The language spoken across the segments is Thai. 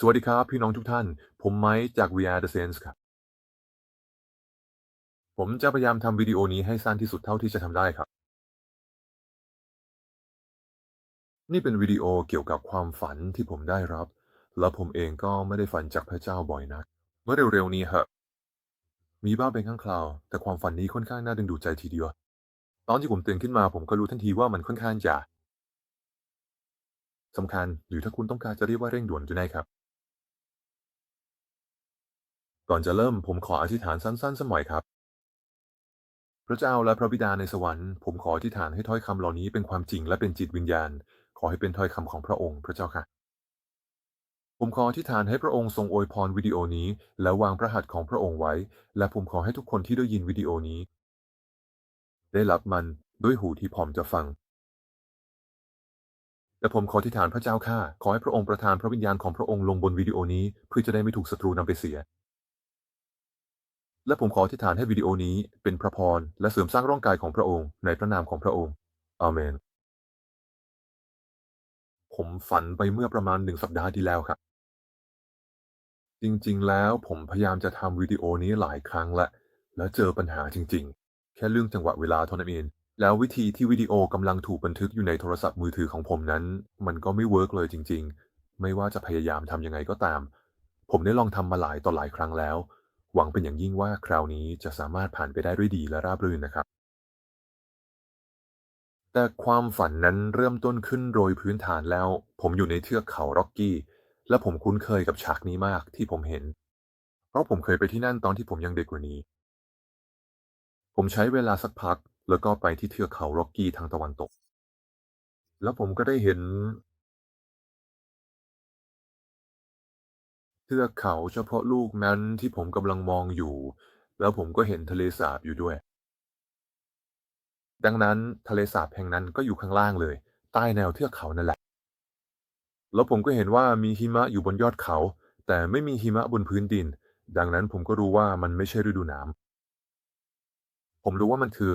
สวัสดีครับ พี่น้องทุกท่าน ผมไมค์จาก VR The Sense ครับ ผมจะพยายามทำวิดีโอนี้ให้สั้นที่สุดเท่าที่จะทำได้ครับ นี่เป็นวิดีโอเกี่ยวกับความฝันที่ผมได้รับ และผมเองก็ไม่ได้ฝันจากพระเจ้าบ่อยนัก เมื่อเร็วๆนี้ฮะมีบ้าเป็นครั้งคราว แต่ความฝันนี้ค่อนข้างน่าดึงดูดใจทีเดียว ตอนที่ผมตื่นขึ้นมาผมก็รู้ทันทีว่ามันค่อนข้างจะสำคัญ หรือถ้าคุณต้องการจะเรียกว่าเร่งด่วนก็ได้ครับ ก่อนจะเริ่มผมขออธิษฐานสั้นๆสัยครับ พระเจ้าและพระบิดาในสวรรค์ผมขออธิษฐานให้ถ้อยคำเหล่านี้เป็นความจริงและเป็นจิตวิญญาณ ขอให้เป็นถ้อยคำของพระองค์พระเจ้าค่ะ ผมขออธิษฐานให้พระองค์ทรงอวยพรวิดีโอนี้ และวางพระหัตถ์ของพระองค์ไว้ และผมขอให้ทุกคนที่ได้ยินวิดีโอนี้ ได้รับมันด้วยหูที่พร้อมจะฟังและผมขออธิษฐานพระเจ้าข้าขอให้พระองค์ประทานพระวิญญาณของพระองค์ลงบนวิดีโอนี้ เพื่อจะได้ไม่ถูกศัตรูนำไปเสีย และผมขออธิษฐานให้วิดีโอนี้เป็นพระพรและเสริมสร้างร่างกายของพระองค์ในพระนามของพระองค์ อาเมน ผมฝันไปเมื่อประมาณหนึ่งสัปดาห์ที่แล้วครับ จริงๆ แล้วผมพยายามจะทำวิดีโอนี้หลายครั้งและ แล้วเจอปัญหาจริง ๆ แค่เรื่องจังหวะเวลาเท่านั้นเอง แล้ววิธีที่วิดีโอกำลังถูกบันทึกอยู่ในโทรศัพท์มือถือของผมนั้น มันก็ไม่เวิร์กเลยจริง ๆ ไม่ว่าจะพยายามทำยังไงก็ตาม ผมได้ลองทำมาหลายต่อหลายครั้งแล้ว หวังเป็นอย่างยิ่งว่าคราวนี้จะสามารถผ่านไปได้ด้วยดีและราบรื่นนะครับ แต่ความฝันนั้นเริ่มต้นขึ้นโดยพื้นฐานแล้ว ผมอยู่ในเทือกเขาร็อกกี้ และผมคุ้นเคยกับฉากนี้มากที่ผมเห็น เพราะผมเคยไปที่นั่นตอนที่ผมยังเด็กกว่านี้ ผมใช้เวลาสักพัก แล้วก็ไปที่เทือกเขาร็อกกี้ทางตะวันตก แล้วผมก็ได้เห็น เทือกเขาเฉพาะลูกนั้นที่ผมกำลังมองอยู่ แล้วผมก็เห็นทะเลสาบอยู่ด้วย ดังนั้นทะเลสาบแห่งนั้นก็อยู่ข้างล่างเลย ใต้แนวเทือกเขานั่นแหละ แล้วผมก็เห็นว่ามีหิมะอยู่บนยอดเขา แต่ไม่มีหิมะบนพื้นดิน ดังนั้นผมก็รู้ว่ามันไม่ใช่ฤดูหนาวผมรู้ว่ามันคือ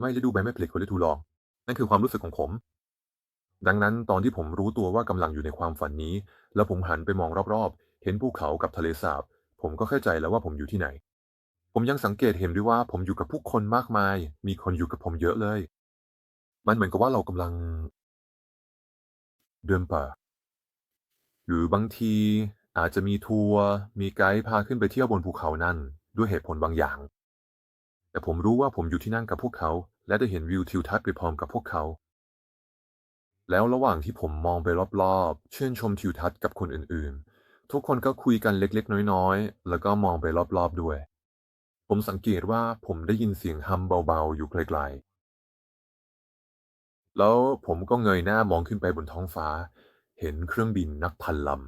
ไม่ฤดูใบไม้ผลิกับฤดูร้อนนั่นคือความรู้สึกของผม ดังนั้นตอนที่ผมรู้ตัวว่ากำลังอยู่ในความฝันนี้ แล้วผมหันไปมองรอบๆ เห็นภูเขากับทะเลสาบ ผมก็เข้าใจแล้วว่าผมอยู่ที่ไหน ผมยังสังเกตเห็นด้วยว่าผมอยู่กับผู้คนมากมาย มีคนอยู่กับผมเยอะเลย มันเหมือนกับว่าเรากำลัง เดินป่า หรือบางทีอาจจะมีทัวร์มีไกด์พาขึ้นไปเที่ยวบนภูเขานั่น ด้วยเหตุผลบางอย่าง แต่ผมรู้ว่าผมอยู่ที่นั่นกับพวกเขา และได้เห็นวิวทิวทัศน์ไปพร้อมกับพวกเขา แล้วระหว่างที่ผมมองไปรอบๆ ชื่นชมทิวทัศน์กับคนอื่นๆ ทุกคนก็คุยกันเล็กๆ น้อยๆ แล้วก็มองไปรอบๆด้วย ผมสังเกตว่าผมได้ยินเสียงฮัมเบาๆ อยู่ไกลๆ แล้วผมก็เงยหน้ามองขึ้นไปบนท้องฟ้า เห็นเครื่องบินนับพันลำ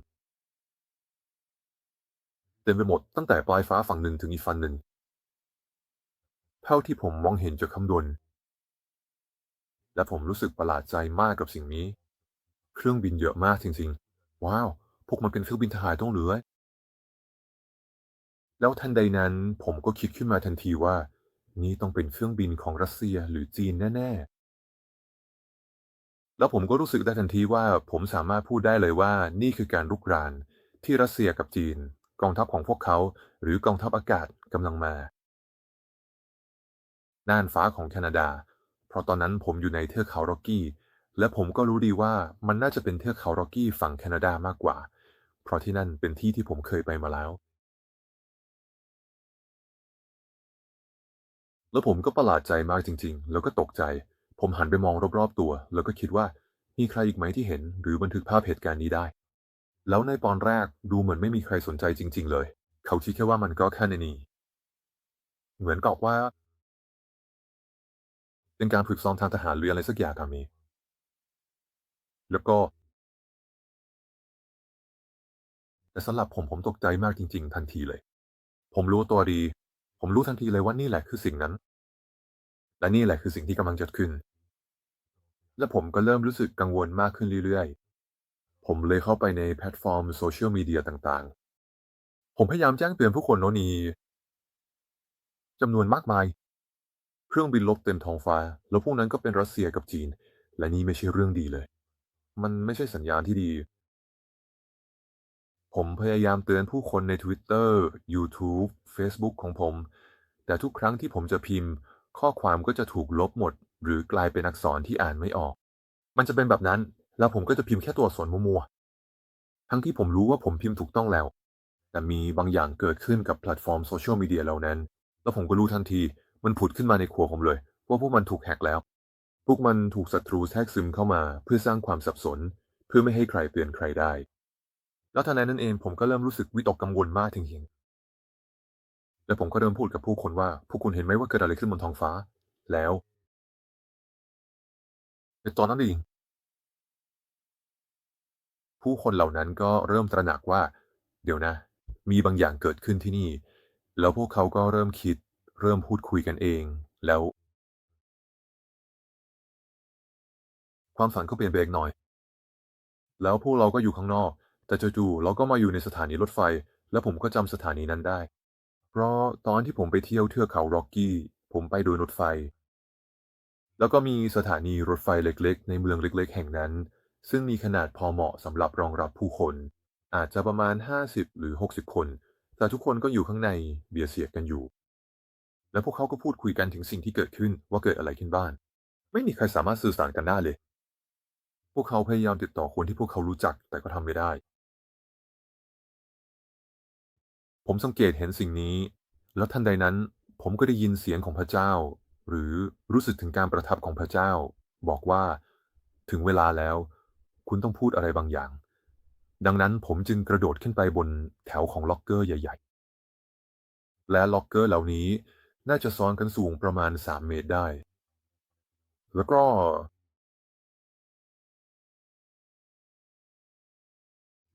เต็มไปหมดตั้งแต่ปลายฟ้าฝั่งหนึ่งถึงอีกฝั่งหนึ่งเท่าที่ผมมองเห็นจากข้างบน และผมรู้สึกประหลาดใจมากกับสิ่งนี้ เครื่องบินเยอะมากจริงๆ ว้าว พวกมันเป็นเครื่องบินทหารต้องเหลือ แล้วทันใดนั้นผมก็คิดขึ้นมาทันทีว่า นี่ต้องเป็นเครื่องบินของรัสเซียหรือจีนแน่ๆ แล้วผมก็รู้สึกได้ทันทีว่าผมสามารถพูดได้เลยว่า นี่คือการรุกรานที่รัสเซียกับจีน กองทัพของพวกเขา หรือกองทัพอากาศกำลังมาน่านฟ้าของแคนาดา เพราะตอนนั้นผมอยู่ในเทือกเขาโรกกี้ และผมก็รู้ดีว่ามันน่าจะเป็นเทือกเขาโรกกี้ฝั่งแคนาดามากกว่า เพราะที่นั่นเป็นที่ที่ผมเคยไปมาแล้ว แล้วผมก็ประหลาดใจมากจริง ๆ แล้วก็ตกใจ ผมหันไปมองรอบๆตัว แล้วก็คิดว่ามีใครอีกไหมที่เห็น หรือบันทึกภาพเหตุการณ์นี้ได้ แล้วในตอนแรกดูเหมือนไม่มีใครสนใจจริง ๆ เลย เขาคิดแค่ว่ามันก็แค่นี้เหมือนกับว่า เป็นการฝึกซ้อมทางทหารหรืออะไรสักอย่างอะมี แล้วก็ แต่สำหรับผมผมตกใจมากจริง ๆ ทันทีเลย ผมรู้ตัวดี ผมรู้ทันทีเลยว่านี่แหละคือสิ่งนั้น และนี่แหละคือสิ่งที่กำลังจะขึ้น และผมก็เริ่มรู้สึกกังวลมากขึ้นเรื่อยๆ ผมเลยเข้าไปในแพลตฟอร์มโซเชียลมีเดียต่างๆ ผมพยายามแจ้งเตือนผู้คนโนนีจำนวนมากมาย เครื่องบินลบเต็มท้องฟ้า แล้วพวกนั้นก็เป็นรัสเซียกับจีน และนี่ไม่ใช่เรื่องดีเลย มันไม่ใช่สัญญาณที่ดี ผมพยายามเตือนผู้คนใน Twitter YouTube Facebook ของผม แต่ทุกครั้งที่ผมจะพิมพ์ ข้อความก็จะถูกลบหมด หรือกลายเป็นอักษรที่อ่านไม่ออก มันจะเป็นแบบนั้น แล้วผมก็จะพิมพ์แค่ตัวอักษรมัวๆทั้งที่ผมรู้ว่าผมพิมพ์ถูกต้องแล้ว แต่มีบางอย่างเกิดขึ้นกับแพลตฟอร์มโซเชียลมีเดียเหล่านั้น แล้วผมก็รู้ทันที มันผุดขึ้นมาในขัวผมเลย ว่าพวกมันถูกแฮกแล้ว พวกมันถูกศัตรูแทรกซึมเข้ามา เพื่อสร้างความสับสน เพื่อไม่ให้ใครเตือนใครได้ แล้วทันใดนั้นเองผมก็เริ่มรู้สึกวิตกกังวลมากถึงเห็นและผมก็เริ่มพูดกับผู้คนว่า พวกคุณเห็นไหมว่าเกิดอะไรขึ้นบนท้องฟ้า แล้วในตอนนั้นเองผู้คนเหล่านั้นก็เริ่มตระหนักว่า เดี๋ยวนะ มีบางอย่างเกิดขึ้นที่นี่ แล้วพวกเขาก็เริ่มคิด เริ่มพูดคุยกันเองแล้ว ความฝันก็เปลี่ยนไปเล็กน้อย แล้วพวกเราก็อยู่ข้างนอก แต่จู่ๆเราก็มาอยู่ในสถานีรถไฟ และผมก็จำสถานีนั้นได้ เพราะตอนที่ผมไปเที่ยวเทือกเขาร็อกกี้ ผมไปโดยรถไฟ แล้วก็มีสถานีรถไฟเล็กๆ ในเมืองเล็ก ๆ แห่งนั้น ซึ่งมีขนาดพอเหมาะสำหรับรองรับผู้คน อาจจะประมาณ 50 หรือ 60 คน แต่ทุกคนก็อยู่ข้างในเบียดเสียดกันอยู่ แล้วพวกเขาก็พูดคุยกันถึงสิ่งที่เกิดขึ้นว่าเกิดอะไรขึ้นบ้าง ไม่มีใครสามารถสื่อสารกันได้เลย พวกเขาพยายามติดต่อคนที่พวกเขารู้จักแต่ก็ทำไม่ได้ ผมสังเกตเห็นสิ่งนี้ แล้วทันใดนั้น ผมก็ได้ยินเสียงของพระเจ้า หรือรู้สึกถึงการประทับของพระเจ้า บอกว่า ถึงเวลาแล้ว คุณต้องพูดอะไรบางอย่าง ดังนั้นผมจึงกระโดดขึ้นไปบนแถวของล็อกเกอร์ใหญ่ ๆ และล็อกเกอร์เหล่านี้ น่าจะซ้อนกันสูงประมาณ3เมตรได้ แล้วก็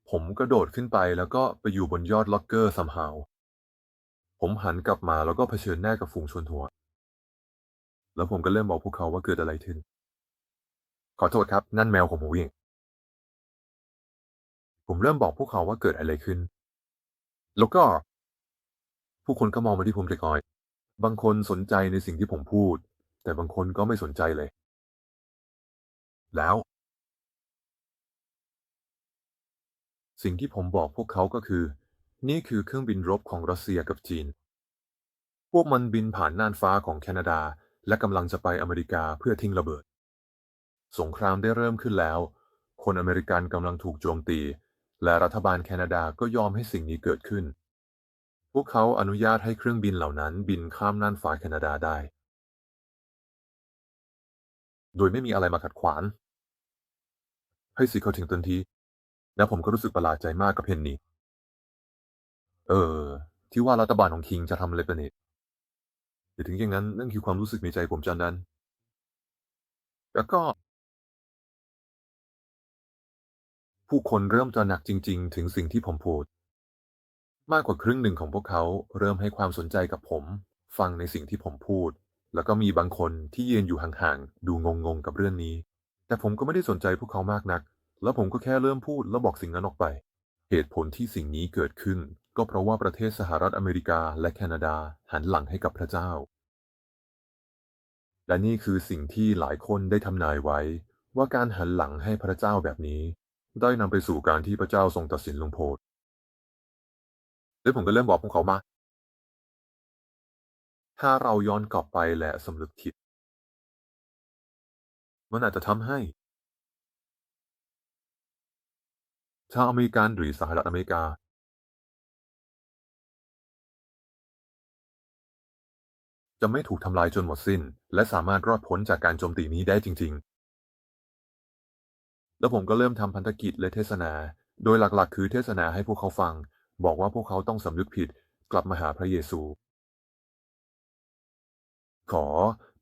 ผมกระโดดขึ้นไปแล้วก็ไปอยู่บนยอดล็อกเกอร์ซัมฮาวผมหันกลับมาแล้วก็เผชิญหน้ากับฝูงชนหัวแล้วผมก็เริ่มบอกพวกเขาว่าเกิดอะไรขึ้น ขอโทษครับ นั่นแมวของผมเองผมเริ่มบอกพวกเขาว่าเกิดอะไรขึ้น แล้วก็ ผู้คนก็มองมาที่ผมเล็กน้อย บางคนสนใจในสิ่งที่ผมพูด แต่บางคนก็ไม่สนใจเลย แล้ว สิ่งที่ผมบอกพวกเขาก็คือ นี่คือเครื่องบินรบของรัสเซียกับจีน พวกมันบินผ่านน่านฟ้าของแคนาดา และกำลังจะไปอเมริกาเพื่อทิ้งระเบิด สงครามได้เริ่มขึ้นแล้ว คนอเมริกันกำลังถูกโจมตี และรัฐบาลแคนาดาก็ยอมให้สิ่งนี้เกิดขึ้น พวกเขาอนุญาตให้เครื่องบินเหล่านั้นบินข้ามน่านฟ้าแคนาดาได้ โดยไม่มีอะไรมาขัดขวาง ให้สิเขาถึงทันที แล้วผมก็รู้สึกประหลาดใจมากกับเพนนีเออ ที่ว่ารัฐบาลของคิงจะทำอะไรเป็นเหตุแต่ถึงอย่างนั้นนั่นคือความรู้สึกในใจผมจันนั้น แล้วก็ ผู้คนเริ่มตระหนักจริง ๆ ถึงสิ่งที่ผมพูด มากกว่าครึ่งหนึ่งของพวกเขาเริ่มให้ความสนใจกับผม ฟังในสิ่งที่ผมพูด แล้วก็มีบางคนที่ยืนอยู่ห่างๆ ดูงงๆ กับเรื่องนี้ แต่ผมก็ไม่ได้สนใจพวกเขามากนัก แล้วผมก็แค่เริ่มพูดแล้วบอกสิ่งนั้นออกไป เหตุผลที่สิ่งนี้เกิดขึ้น ก็เพราะว่าประเทศสหรัฐอเมริกาและแคนาดาหันหลังให้กับพระเจ้า และนี่คือสิ่งที่หลายคนได้ทำนายไว้ ว่าการหันหลังให้พระเจ้าแบบนี้ ได้นำไปสู่การที่พระเจ้าทรงตัดสินลงโทษ แล้วผมก็เริ่มบอกพวกเขามาถ้าเราย้อนกลับไปและสำนึกผิด มันอาจจะทำให้ ชาวอเมริกันหรือสหรัฐอเมริกา จะไม่ถูกทำลายจนหมดสิ้น และสามารถรอดพ้นจากการโจมตีนี้ได้จริง ๆ แล้วผมก็เริ่มทำพันธกิจและเทศนา โดยหลักๆ คือเทศนาให้พวกเขาฟัง บอกว่าพวกเขาต้องสำนึกผิดกลับมาหาพระเยซู ขอ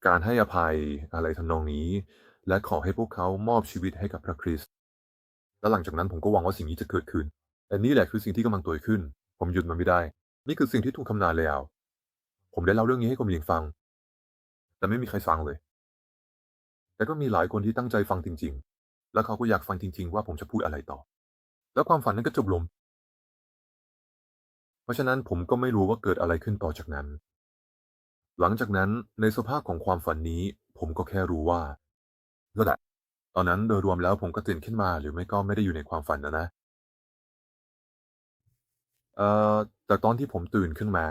การให้อภัยอะไรทำนองนี้ และขอให้พวกเขามอบชีวิตให้กับพระคริสต์แล้วหลังจากนั้นผมก็หวังว่าสิ่งนี้จะเกิดขึ้นแต่นี่แหละคือสิ่งที่กำลังเกิดขึ้น ผมหยุดมันไม่ได้ นี่คือสิ่งที่ถูกทำนายแล้ว ผมได้เล่าเรื่องนี้ให้กรมหญิงฟัง แต่ไม่มีใครฟังเลย แต่ก็มีหลายคนที่ตั้งใจฟังจริง ๆ แล้วเขาก็อยากฟังจริง ๆ ว่าผมจะพูดอะไรต่อ แล้วความฝันนั้นก็จบลง เพราะฉะนั้นผมก็ไม่รู้ว่าเกิดอะไรขึ้นต่อจากนั้น หลังจากนั้นในสภาพของความฝันนี้ ผมก็แค่รู้ว่านั่นแหละตอนนั้นโดยรวมแล้วผมก็ตื่นขึ้นมาหรือไม่ก็ไม่ได้อยู่ในความฝันอะนะเอ่อแต่ตอนที่ผมตื่นขึ้นมา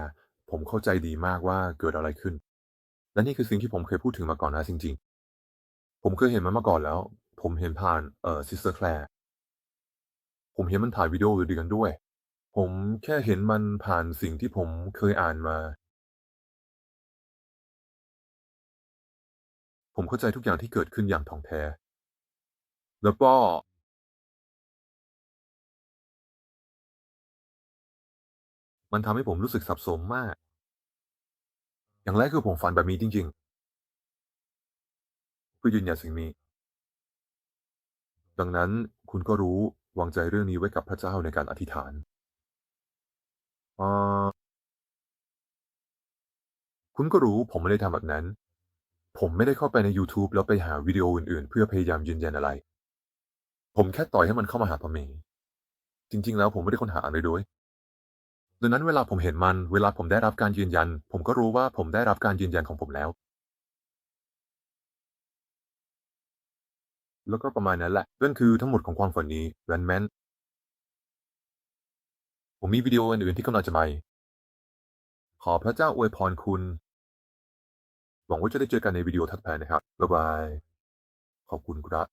ผมเข้าใจดีมากว่าเกิดอะไรขึ้น และนี่คือสิ่งที่ผมเคยพูดถึงมาก่อนนะจริง ๆ ผมเคยเห็นมันมาก่อนแล้ว ผมเห็นผ่านเอ่อ Sister Claire ผมเห็นมันถ่ายวิดีโอด้วยกันด้วย ผมแค่เห็นมันผ่านสิ่งที่ผมเคยอ่านมา ผมเข้าใจทุกอย่างที่เกิดขึ้นอย่างถ่องแท้ แล้วก็ มันทำให้ผมรู้สึกสับสนมาก อย่างแรกคือผมฝันแบบนี้จริงๆ เพื่อยืนยันสิ่งนี้ ดังนั้นคุณก็รู้วางใจเรื่องนี้ไว้กับพระเจ้าในการอธิษฐาน อ่อคุณก็รู้ผมไม่ได้ทำแบบนั้น ผมไม่ได้เข้าไปในยูทูบแล้วไปหาวิดีโออื่น ๆ เพื่อพยายามยืนยันอะไร ผมแค่ปล่อยให้มันเข้ามาหาผมเองจริง ๆ แล้วผมไม่ได้ค้นหาอะไรด้วย ดังนั้นเวลาผมเห็นมัน เวลาผมได้รับการยืนยัน ผมก็รู้ว่าผมได้รับการยืนยันของผมแล้ว แล้วก็ประมาณนั้นแหละนั่นคือทั้งหมดของความฝันนี้ Randman ผมมีวิดีโออื่นๆที่กำลังจะมาขอพระเจ้าอวยพรคุณ หวังว่าจะได้เจอกันในวิดีโอถัดไปนะครับ บ๊ายบาย ขอบคุณครับ